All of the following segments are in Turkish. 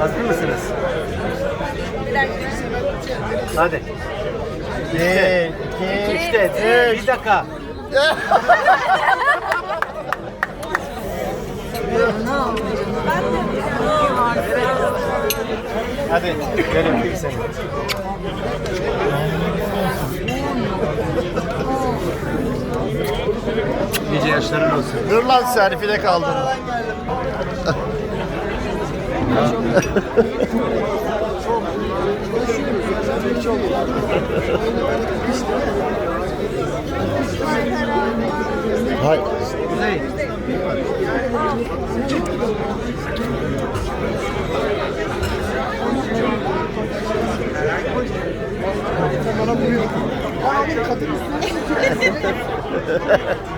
Hazır mısınız? Hadi. Bir, iki, İşte bir dakika. Hadi gelin bir seni. Nice yaşların olsun. Dur lan serfide kaldın. Hay. Kuzey.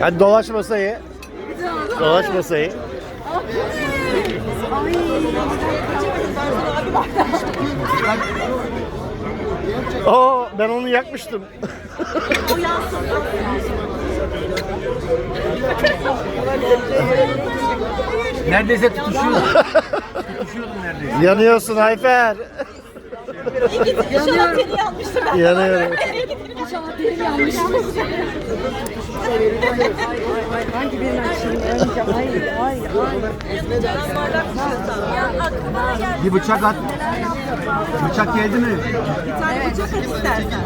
Hadi dolaş masayı. Dolaş masayı. Oo ben onu yakmıştım. Neredeyse tutuşuyordun. tutuşuyordun neredeyse. Yanıyorsun Ayfer. İnşallah seni yanmıştır. Ben Yanıyorum. İnşallah benim yanmıştır. Hangi açayım önce? Ay. Bir bıçak at. Bıçak geldi mi? Bir tane bıçak at istersen.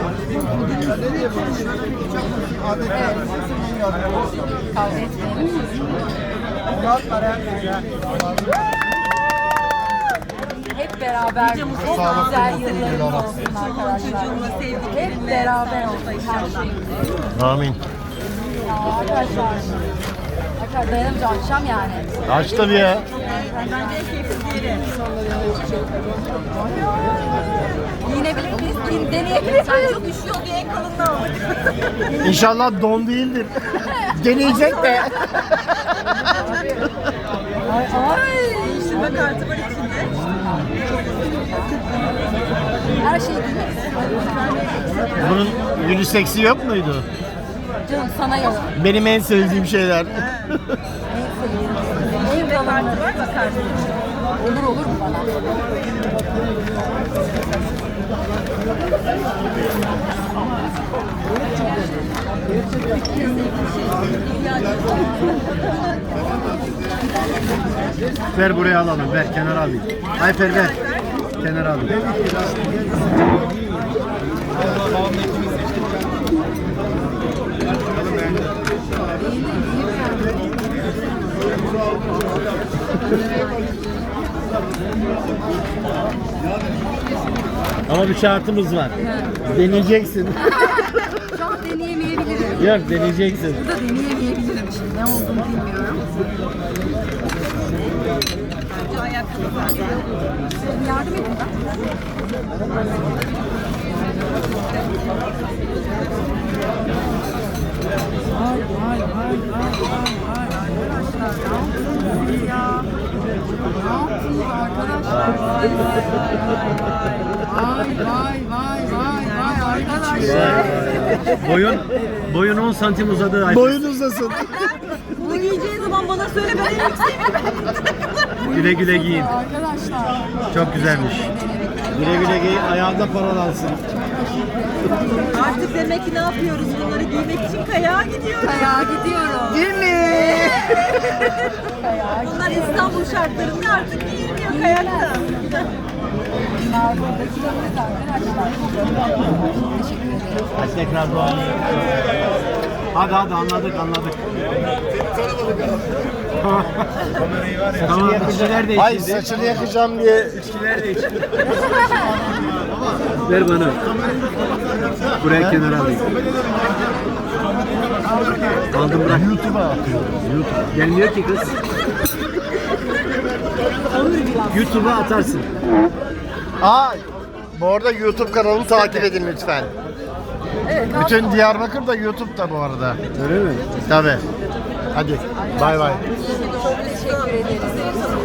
Kavga etmeyin. Hep beraber çok güzel yıllarımız olsun arkadaşlar. Hep beraber olsun her şey. Amin. Arkadaşlar. Arkadaşlar dayanamayacağım akşam yani. Aç tabii ya. Bence en keyifli yeri. Giyinebilir miyiz? Giyin, deneyebilir miyiz? Çok üşüyor diye en kalınını aldık. İnşallah don değildir. Deneyecek de. Ay ay. Değiştirme kartı var içinde. Her şeyi giymek. Bunun uniseksi yok muydu? Canım sana yok. Benim en sevdiğim şeyler. En kalanı. var bakarsın. Olur olur mu bana? Ver buraya alalım. Ver kenara alayım. Ayfer ver. Kenara alayım. Ama bir şartımız var. Deneyeceksin. Şu an deneyemeyebilirim. Yok deneyeceksin. Burada deneyemeyebilirim şimdi. Ne olduğunu bilmiyorum. Bence ayakkabı var. Yardım edin ben. Ay ay ay ay ay ay arkadaşlar ya? Yaptınız arkadaşlar? Vay vay vay vay vay vay arkadaşlar. Boyun boyun 10 santim uzadı Ayfer. Boyun uzasın. Bunu giyeceğin zaman bana söyle ben en. Güle güle giyin. Arkadaşlar. Çok güzelmiş. Güle güle giy. Ayağında paralansın. Artık demek ki ne yapıyoruz bunları giymek için kayağa gidiyoruz. Kayağa gidiyorum. Değil mi? Bunlar İstanbul şartlarında artık giyilmiyor kayakta. Tekrar dua. Hadi hadi anladık anladık. tamam içkiler de Ay saçını yakacağım diye. İçkiler de içildi. Ver bana. Buraya kenara alayım. Aldım bırak. YouTube'a atıyor. YouTube. Gelmiyor ki kız. YouTube'a atarsın. Aa, bu arada YouTube kanalını takip edin lütfen. Bütün Diyarbakır da YouTube'da bu arada. Öyle mi? Tabi. Hadi. Bay bay.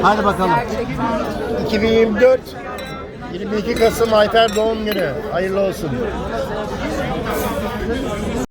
Hadi bakalım. Gerçekten. 2024 22 Kasım Ayfer doğum günü. Hayırlı olsun.